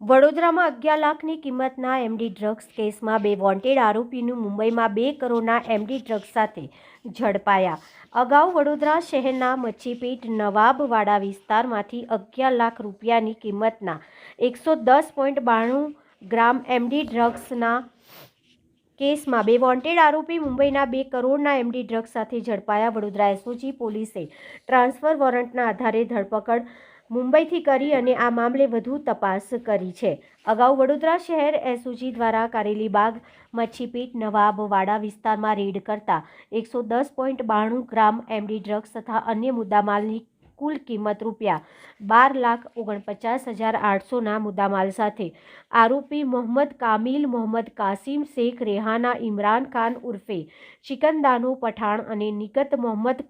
વડોદરામાં અગિયાર લાખની કિંમતના એમડી ડ્રગ્સ કેસમાં બે વોન્ટેડ આરોપીનું મુંબઈમાં બે કરોડના એમડી ડ્રગ્સ સાથે ઝડપાયા. અગાઉ વડોદરા શહેરના મચ્છીપીટ નવાબવાડા વિસ્તારમાંથી અગિયાર લાખ રૂપિયાની કિંમતના એકસો દસ પોઈન્ટ બાણું ગ્રામ એમડી ડ્રગ્સના કેસમાં બે વોન્ટેડ આરોપી મુંબઈના બે કરોડના એમડી ડ્રગ્સ સાથે ઝડપાયા. વડોદરા એસઓજી પોલીસે ટ્રાન્સફર વોરંટના આધારે ધરપકડ મુંબઈથી કરી અને આ મામલે વધુ તપાસ કરી છે. અગાઉ વડોદરા શહેર એસઓજી દ્વારા કારેલીબાગ મચ્છીપીટ નવાબવાડા વિસ્તારમાં રેડ કરતા એકસો દસ પોઈન્ટ બાણું ગ્રામ એમડી ડ્રગ્સ તથા અન્ય મુદ્દામાલની કુલ કિંમત રૂપિયા બાર લાખ ઓગણપચાસ હજાર આઠસોના મુદ્દામાલ સાથે. આરોપી મોહમ્મદ કામિલ, મોહમ્મદ કાસિમ, શેખ રેહાના, ઇમરાન ખાન ઉર્ફે ચિકનદાનુ પઠાણ અને નિકત મોહમ્મદ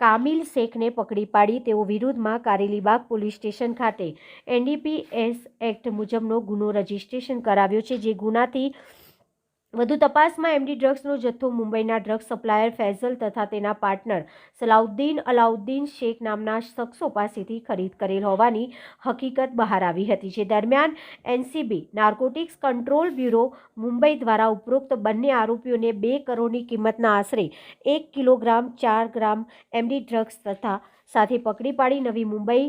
કામિલ શેખને પકડી પાડી તેઓ વિરુદ્ધમાં કારેલીબાગ પોલીસ સ્ટેશન ખાતે. એનડીપીએસ એક્ટ મુજબનો ગુનો રજીસ્ટ્રેશન કરાવ્યો છે, જે ગુનાથી વધુ તપાસમાં એમડી ડ્રગ્સનો જથ્થો મુંબઈના ડ્રગ્સ સપ્લાયર ફૈઝલ તથા તેના પાર્ટનર સલાઉદ્દીન અલાઉદ્દીન શેખ નામના શખ્સો પાસેથી ખરીદ કરેલ હોવાની હકીકત બહાર આવી હતી, જે દરમિયાન NCB, narcotics control bureau, Mumbai દ્વારા ઉપરોક્ત બંને આરોપીઓને બે કરોડની કિંમતના આશરે એક કિલોગ્રામ ચાર ગ્રામ એમડી ડ્રગ્સ તથા સાથે પકડી પાડી નવી મુંબઈ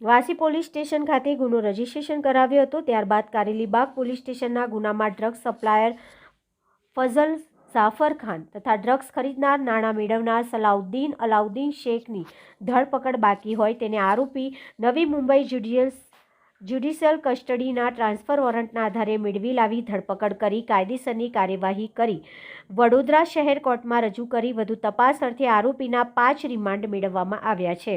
વાસી પોલીસ સ્ટેશન ખાતે ગુનો રજીસ્ટ્રેશન કરાવ્યો હતો. ત્યારબાદ કારેલીબાગ પોલીસ સ્ટેશનના ગુનામાં ડ્રગ્સ સપ્લાયર ફઝલ જાફર ખાન તથા ડ્રગ્સ ખરીદનાર નાણાં મેળવનાર સલાઉદ્દીન અલાઉદ્દીન શેખની ધરપકડ બાકી હોય તેને આરોપી નવી મુંબઈ જ્યુડિયસ જ્યુડિશિયલ કસ્ટડીના ટ્રાન્સફર વોરંટના આધારે મેળવી લાવી ધરપકડ કરી, કાયદેસરની કાર્યવાહી કરી. વડોદરા શહેર કોર્ટમાં રજૂ કરી વધુ તપાસ અર્થે આરોપીના પાંચ રિમાન્ડ મેળવવામાં આવ્યા છે.